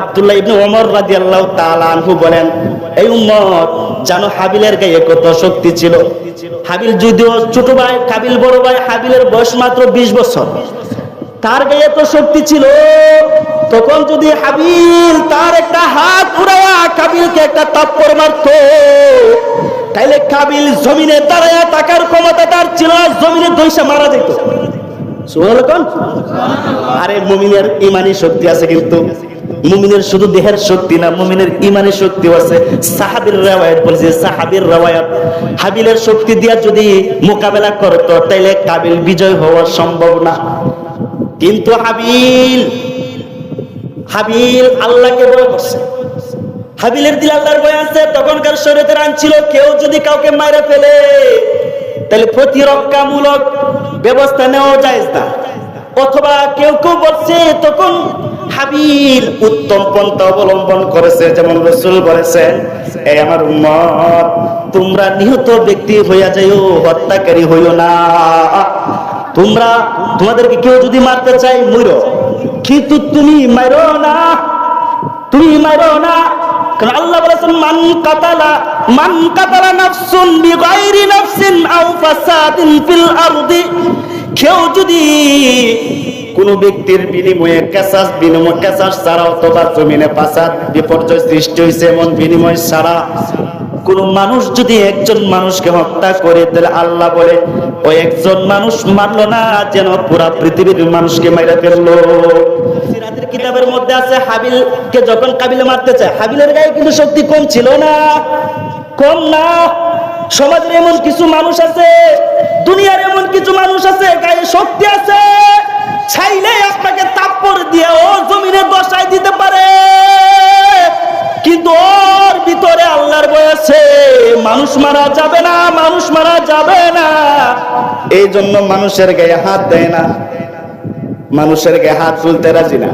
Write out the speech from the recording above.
আব্দুল্লাহ ইবনে ওমর রাদিয়াল্লাহু তাআলা আনহু বলেন, এই উম্মত জানো হাবিলের গায়ে কত শক্তি ছিল? হাবিল যদিও ছোট ভাই, কাবিল বড় ভাই, হাবিলের বয়স মাত্র 20 বছর। তার গায়ে তো শক্তি ছিল, তখন যদি হাবিল তার একটা হাত কাবিলকে একটা তাপ্পর মারত, তাইলে কাবিল জমিনে টাকার ক্ষমতা তার ছিল জমিনে মারা যেত। আরে মুমিনের ইমানি শক্তি আছে কিন্তু। মুমিনের শুধু দেহের শক্তি না, মুমিনের ইমানি শক্তি আছে। সাহাবীর রাওয়ায়াত বলছে, সাহাবীর রাওয়ায়াত, হাবিলের শক্তি দিয়া যদি মোকাবেলা করতো, তাইলে কাবিল বিজয় হওয়া সম্ভব না। কিন্তু হাবিল হাবিল আল্লাহকে ভয় করছে। হাবিলের দিল আল্লাহর ভয় আছে, তখনকার শরীয়তের আইন ছিল, কেউ যদি কাউকে মারে ফেলে তাহলে প্রতিরক্ষামূলক ব্যবস্থা নেওয়া যায় না। অথবা কেউ কেউ বলছে, তখন হাবিল উত্তম পন্থা অবলম্বন করেছে, যেমন রসুল বলেছেন এই আমার উম্মত, তোমরা নিহত ব্যক্তি হইয়া যাইও, হত্যাকারী হইও না। তোমরা, তোমাদেরকে কেউ যদি মারতে চাই মইরো। কিন্তু তুমি মারো না। তুমি মারো না। কারণ আল্লাহ বলেছেন, মান কাতালা মান কাতালা নাফসুন বিগাইরি নাফসিন আও ফাসাদিন ফিল আরদি কেউ যদি কোন ব্যক্তির বিনিময়ে কেসাস, বিনিময় কেসাস ছাড়া অথবা জমিনে পাসাদ বিপর্যয় সৃষ্টি হয়েছে এমন বিনিময় ছাড়া কোন মানুষ যদি একজন মানুষকে হত্যা করে, তাহলে আল্লাহ বলে, ওই একজন মানুষ মারলো না যেন পুরা পৃথিবীর মানুষকে মাইরা ফেলল। সিরাতের কিতাবের মধ্যে আছে, হাবিলকে যখন কাবিলে মারতে চায়, হাবিলের গায়ে কিন্তু শক্তি কম ছিল না, কম না। সমাজের এমন কিছু মানুষ আছে দুনিয়ার এমন কিছু মানুষ আছে গায়ে শক্তি আছে? চাইলে আপনাকে তাপর দিয়ে ও জমিনে বসাই দিতে পারে। কিন্তু ওর ভিতরে আল্লাহর বয়সে মানুষ মারা যাবে না, মানুষ মারা যাবে না। এই জন্য মানুষের গায়ে হাত দেয় না। মানুষের গায়ে হাত তুলতে রাজি না।